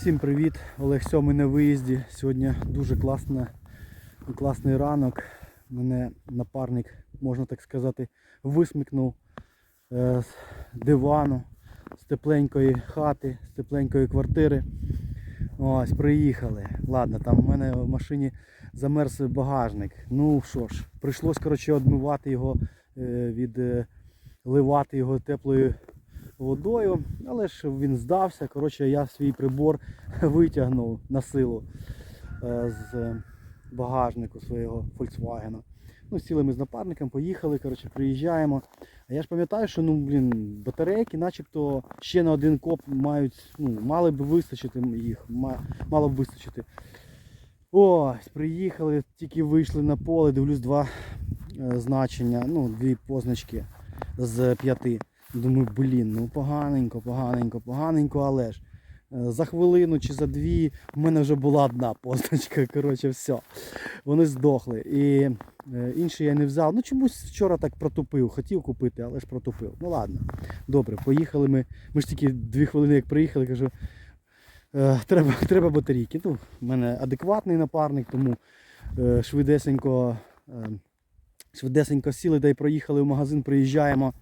Всім привіт! Олег Сьомий на виїзді. Сьогодні дуже класна, класний ранок. Мене напарник, можна так сказати, висмикнув е, з дивану, з тепленької хати, з тепленької квартири. Ось, приїхали. Ладно, там в мене в машині замерз багажник. Ну що ж, прийшлось коротше, одмивати його, е, від, е, його теплою водою, але ж він здався. Коротше, я свій прибор витягнув на силу е, з багажнику свого Volkswagen. Ну, сіли ми з напарником, поїхали, коротше, приїжджаємо. А я ж пам'ятаю, що ну, блін, батарейки начебто ще на один коп мають, ну, мали б вистачити їх, мало б вистачити. Ось, приїхали, тільки вийшли на поле, дивлюсь два е, значення, ну, дві позначки з п'яти. Думаю, блін, ну поганенько, поганенько, поганенько, але ж е, за хвилину чи за дві в мене вже була одна позначка. Коротше, все. Вони здохли. І е, інші я не взяв. Ну чомусь вчора так протупив. Хотів купити, але ж протупив. Ну ладно. Добре, поїхали ми. Ми ж тільки дві хвилини як приїхали, кажу. е, Треба, треба батарейки. Ну, в мене адекватний напарник, тому швидесенько, швидесенько сіли, да й проїхали в магазин, приїжджаємо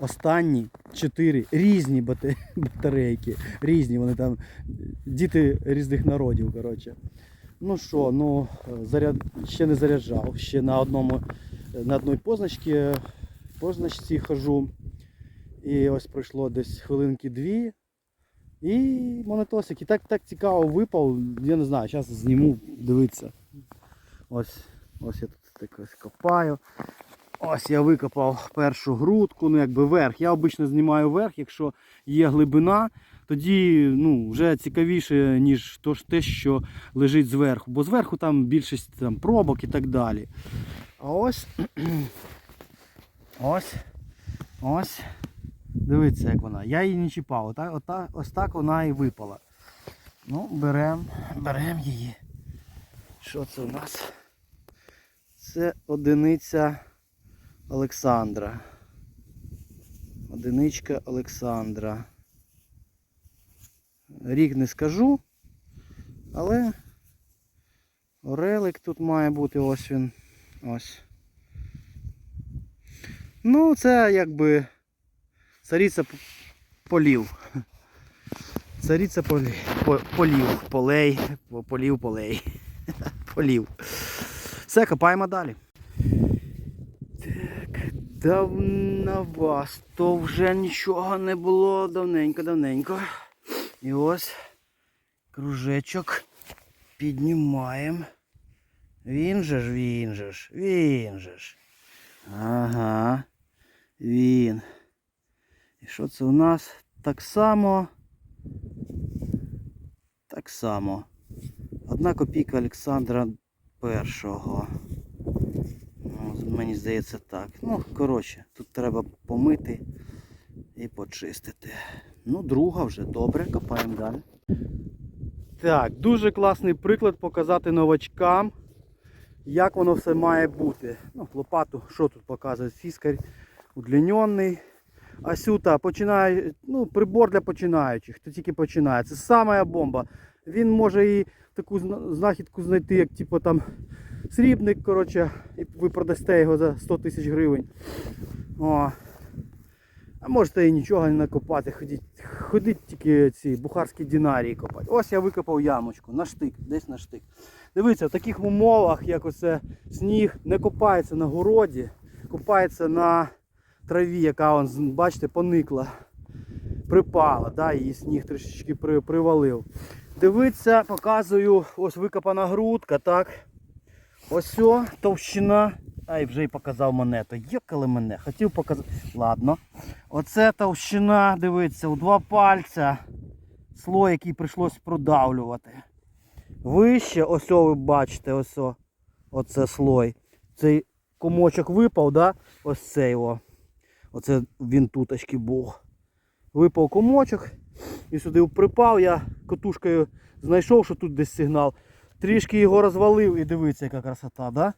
останні чотири різні батарейки. Різні, вони там діти різних народів. коротше. Ну що, ну заряд... ще не заряджав, ще на одному на одній позначці, позначці хожу. І ось пройшло десь хвилинки дві. І монетосик. І так, так цікаво випав. Я не знаю, зараз зніму, дивитися. Ось, ось я тут так ось копаю. Ось я викопав першу грудку, ну якби верх. Я обично знімаю верх, якщо є глибина, тоді ну, вже цікавіше, ніж то те, що лежить зверху. Бо зверху там більшість там, пробок і так далі. А ось ось ось. Дивіться, як вона. Я її не чіпав. Ота, ота, ось так вона і випала. Ну, беремо берем її. Що це у нас? Це одиниця. Олександра. Одиничка Олександра. Рік не скажу, але орелик тут має бути ось він. Ось. Ну, це якби цариця п- полів. Полів. Полів. Полей. Полів полей. Полів. Все, копаємо далі. Давно то вже нічого не було давненько-давненько. І ось кружечок піднімаємо. Він же ж, він же ж, він же ж. Ага, він. І що це у нас? Так само. Так само. Одна копійка Олександра першого. Мені здається так. Ну, коротше, тут треба помити і почистити. Ну, друга вже добре, копаємо далі. Так, дуже класний приклад показати новачкам, як воно все має бути. Ну, лопату, що тут показує? Фіскарь удлінений. А сюта починає, ну, прибор для починаючих, хто тільки починає. Це сама бомба. Він може і таку знахідку знайти, як типу там срібник, коротше, і ви продасте його за 100 тисяч гривень. О. А можете і нічого не накопати, ходіть, ходіть тільки ці бухарські динарії копати. Ось я викопав ямочку на штик, десь на штик. Дивіться, в таких умовах, як оце сніг, не копається на городі, копається на траві, яка он, бачите, поникла, припала, да, її сніг трішечки при, привалив. Дивіться, показую, ось викопана грудка, так. Ось о, товщина. Ай, вже й показав монету. Йокали мене, хотів показати. Ладно. Оце товщина, дивіться, у два пальця. Слой, який прийшлось продавлювати. Вище, ось о, ви бачите, ось о, оце слой. Цей комочок випав, да? ось цей о. Оце він туточки був. Випав комочок і сюди припав, я котушкою знайшов, що тут десь сигнал. Трішки його розвалив і дивіться, яка красота, да?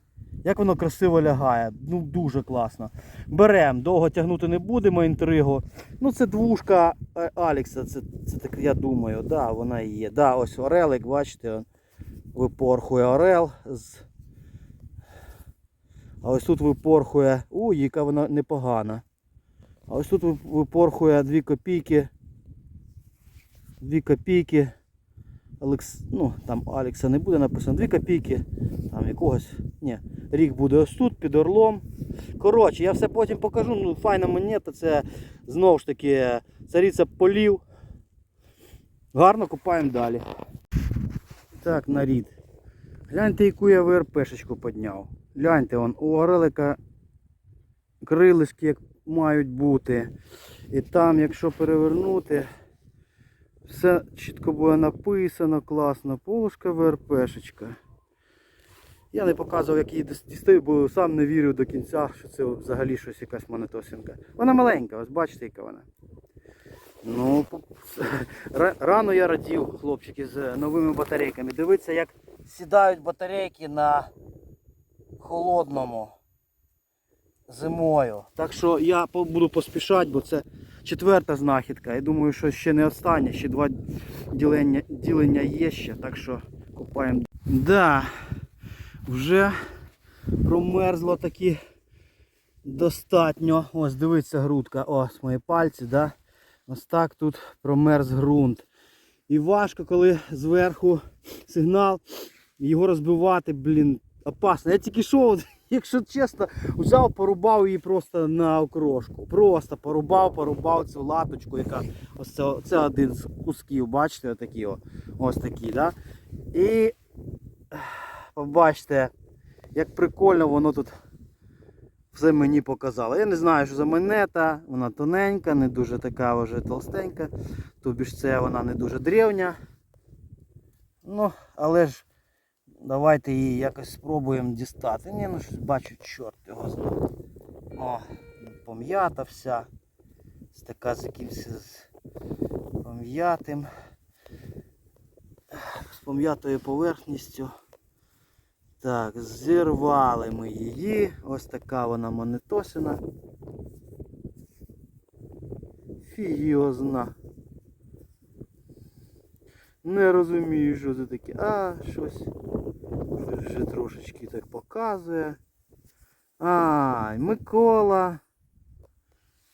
Як воно красиво лягає. Ну дуже класно. Беремо, довго тягнути не будемо інтригу. Ну це двушка е, Алікса, це, це так я думаю, да, вона і є. Да, ось орелик, бачите, випорхує орел. З... А ось тут випорхує. Ой, яка вона непогана. А ось тут вип- випорхує 2 копійки. 2 копійки. Алекс, ну там Алекса не буде написано 2 копійки. Там якогось. Ні, рік буде ось тут, під орлом. Коротше, я все потім покажу. Ну, файна монета, це знову ж таки цариця полів. Гарно купаємо далі. Так, нарід. Гляньте, яку я ВРПшечку підняв. Гляньте, вон, у орелика крилишки як мають бути. І там, якщо перевернути, все чітко буде написано, класно. Полушка ВРПшечка. Я не показував, як її дістаю, бо сам не вірю до кінця, що це взагалі щось якась монетосинка. Вона маленька, ось бачите, яка вона. Ну, рано я радів, хлопчики, з новими батарейками. Дивіться, як сідають батарейки на холодному зимою. Так що я буду поспішати, бо це четверта знахідка. Я думаю, що ще не остання, ще два ділення, ділення є ще, так що купаємо. Да, вже промерзло таки достатньо. Ось дивіться грудка. Ось мої пальці, да? Ось так тут промерз ґрунт. І важко, коли зверху сигнал, його розбивати, блін, опасно. Я тільки йшов, якщо чесно, взяв, порубав її просто на окрошку. Просто порубав, порубав цю латочку, яка ось це, це один з кусків, бачите, отакі о, ось такі, да? І побачите, як прикольно воно тут все мені показало. Я не знаю, що за монета, вона тоненька, не дуже така вже толстенька. Тобі ж це вона не дуже древня. Ну, але ж давайте її якось спробуємо дістати. Ні, ну щось бачу, чорт його знає. О, пом'ята вся. Ось така з якимось з пом'ятим. З пом'ятою поверхністю. Так, зірвали ми її. Ось така вона монетосина. Фігіозна. Не розумію, що це таке. А, щось вже трошечки так показує. А, Микола.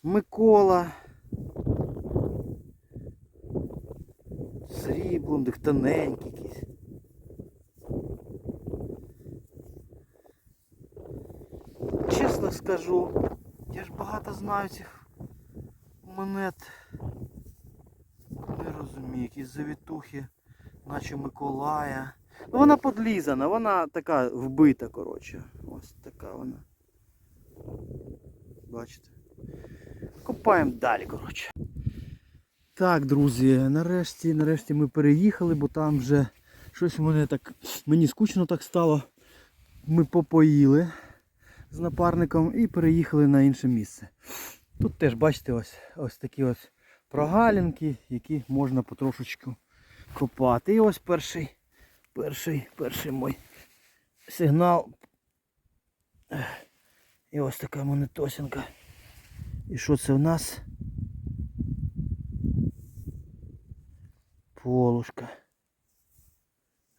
Микола. Сріблом, так тоненький якийсь. Чесно скажу, я ж багато знаю цих монет. Не розумію, якісь завітухи, наче Миколая. Ну вона подлізана, вона така вбита, коротше. Ось така вона. Бачите? Копаємо далі, коротше. Так, друзі, нарешті, нарешті ми переїхали, бо там вже щось мене так. Мені скучно так стало. Ми попоїли з напарником і переїхали на інше місце. Тут теж, бачите, ось ось такі ось прогалінки, які можна потрошечку копати. І ось перший, перший, перший мой сигнал. І ось така монетосинка. І що це в нас? Полушка.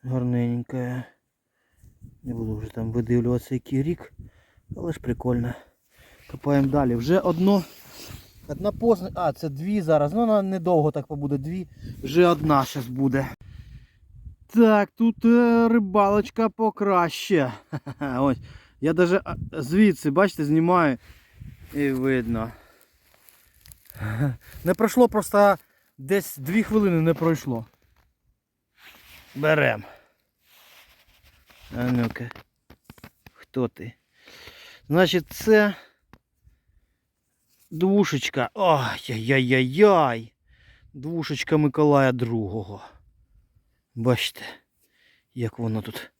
Гарненька. Не буду вже там видивлюватися який рік. Але ж прикольно. Копаємо далі. Вже одно. Одна позна. А, це дві зараз. Ну вона недовго так побуде дві. Вже одна зараз буде. Так, тут е, рибалочка покраще. Ось. Я даже звідси, бачите, знімаю. І видно. Не пройшло просто десь дві хвилини не пройшло. Берем. А ну-ка. Хто ти? Значить, це двушечка. Ай-яй-яй-яй. Двушечка Миколая другого. Бачите, як воно тут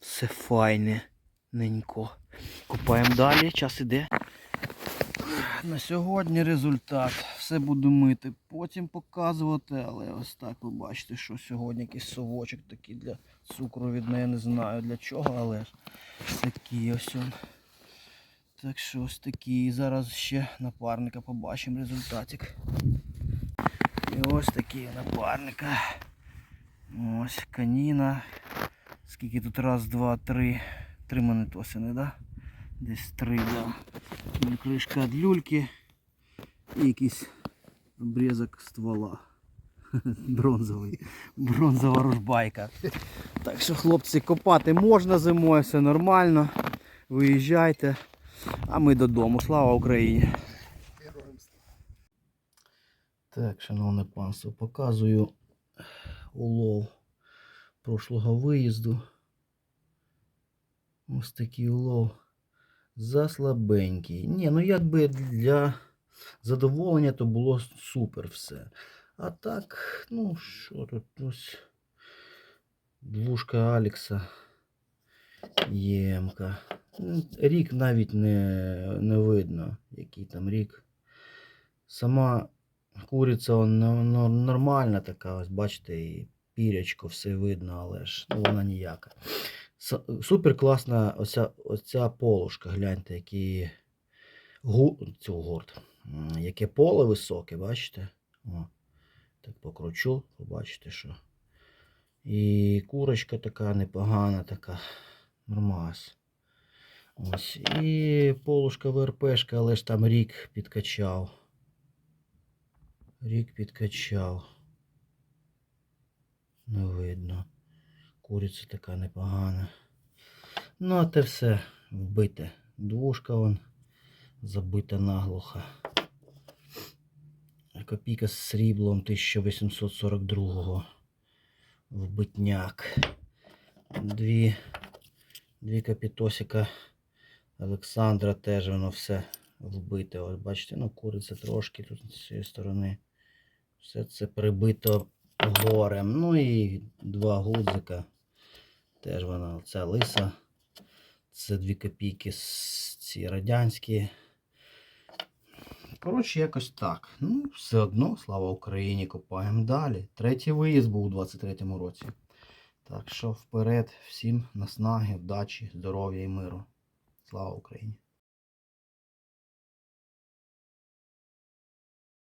все файне, ненько. Купаємо далі, час іде. на сьогодні результат. Все буду мити, потім показувати, але ось так ви бачите, що сьогодні якийсь совочок такий для цукру від неї не знаю для чого, але ж такий ось він. Так що ось такий. Зараз ще напарника побачимо результатик. І ось такий напарника. Ось каніна. Скільки тут раз, два, три. Три монетосини, да? Десь три, да. Кришка від люльки і якийсь обрізок ствола. Бронзовий. Бронзова ружбайка. Так що, хлопці, копати можна зимою, все нормально. Виїжджайте. А ми додому. Слава Україні! Так, шановне панство, показую улов прошлого виїзду. Ось такий улов. Заслабенький. Ні, ну якби для задоволення то було супер все. А так, ну що тут ось двушка Алекса. Ємка. Рік навіть не, не видно, який там рік. Сама куриця ну, ну, нормальна така, ось бачите, і пірячко все видно, але ж ну, вона ніяка. Супер класна оця, оця полушка, гляньте, які гу, цю горд. Яке поле високе, бачите? О, так покручу, побачите, що. І курочка така непогана, така. Нормас. Ось. І полушка ВРПшка, але ж там рік підкачав. Рік підкачав. Не видно. Куриця така непогана. Ну, а те все вбите. Двушка вон забита наглухо. Копійка з сріблом 1842 вбитняк. Дві, дві капітосика Олександра теж воно все вбите. Ось бачите, ну куриця трошки тут з цієї сторони. Все це прибито горем. Ну і два гудзика. Теж вона оця лиса. Це дві копійки з ці радянські. Коротше, якось так. Ну, все одно, слава Україні, копаємо далі. Третій виїзд був у 23-му році. Так що вперед, всім наснаги, вдачі, здоров'я і миру. Слава Україні!